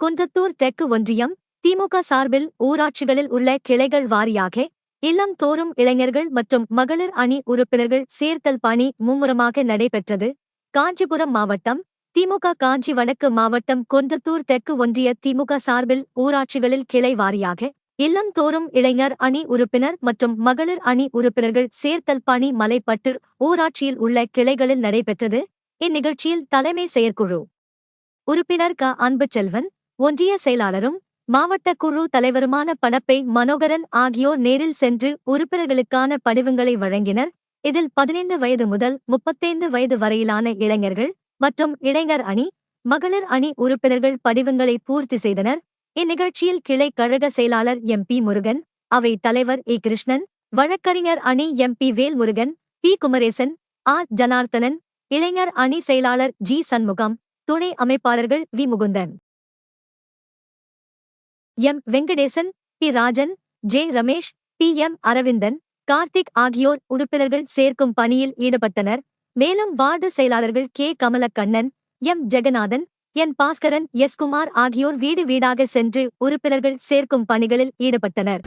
குன்றத்தூர் தெற்கு ஒன்றியம் திமுக சார்பில் ஊராட்சிகளில் உள்ள கிளைகள் வாரியாக இல்லம் தோறும் இளைஞர்கள் மற்றும் மகளிர் அணி உறுப்பினர்கள் சேர்த்தல் பணி மும்முரமாக நடைபெற்றது. காஞ்சிபுரம் மாவட்டம் திமுக காஞ்சி வடக்கு மாவட்டம் குன்றத்தூர் தெற்கு ஒன்றிய திமுக சார்பில் ஊராட்சிகளில் கிளை வாரியாக இல்லம் தோறும் இளைஞர் அணி உறுப்பினர் மற்றும் மகளிர் அணி உறுப்பினர்கள் சேர்த்தல் பணி மலைப்பட்டு ஊராட்சியில் உள்ள கிளைகளில் நடைபெற்றது. இந்நிகழ்ச்சியில் தலைமை செயற்குழு உறுப்பினர் க. அன்புச்செல்வன் ஒன்றிய செயலாளரும் மாவட்ட குழு தலைவருமான பணப்பை மனோகரன் ஆகியோர் நேரில் சென்று உறுப்பினர்களுக்கான படிவங்களை வழங்கினர். இதில் பதினைந்து வயது முதல் முப்பத்தைந்து வயது வரையிலான இளைஞர்கள் மற்றும் இளைஞர் அணி மகளிர் அணி உறுப்பினர்கள் படிவங்களை பூர்த்தி செய்தனர். இந்நிகழ்ச்சியில் கிளை கழக செயலாளர் எம் பி முருகன் அவை தலைவர் ஏ கிருஷ்ணன் வழக்கறிஞர் அணி M P Velmurugan P Kumaresan ஆ ஜனார்த்தனன் இளைஞர் அணி செயலாளர் ஜி சண்முகம் துணை அமைப்பாளர்கள் V Mukundan. M. Venkatesan P. Rajan J. Ramesh P. M. Aravindan Karthik ஆகியோர் உறுப்பினர்கள் சேர்க்கும் பணியில் ஈடுபட்டனர். மேலும் வார்டு செயலாளர்கள் K. Kamalakannan M. Jaganathan N. Bhaskaran S. Kumar ஆகியோர் வீடு வீடாக சென்று உறுப்பினர்கள் சேர்க்கும் பணிகளில் ஈடுபட்டனர்.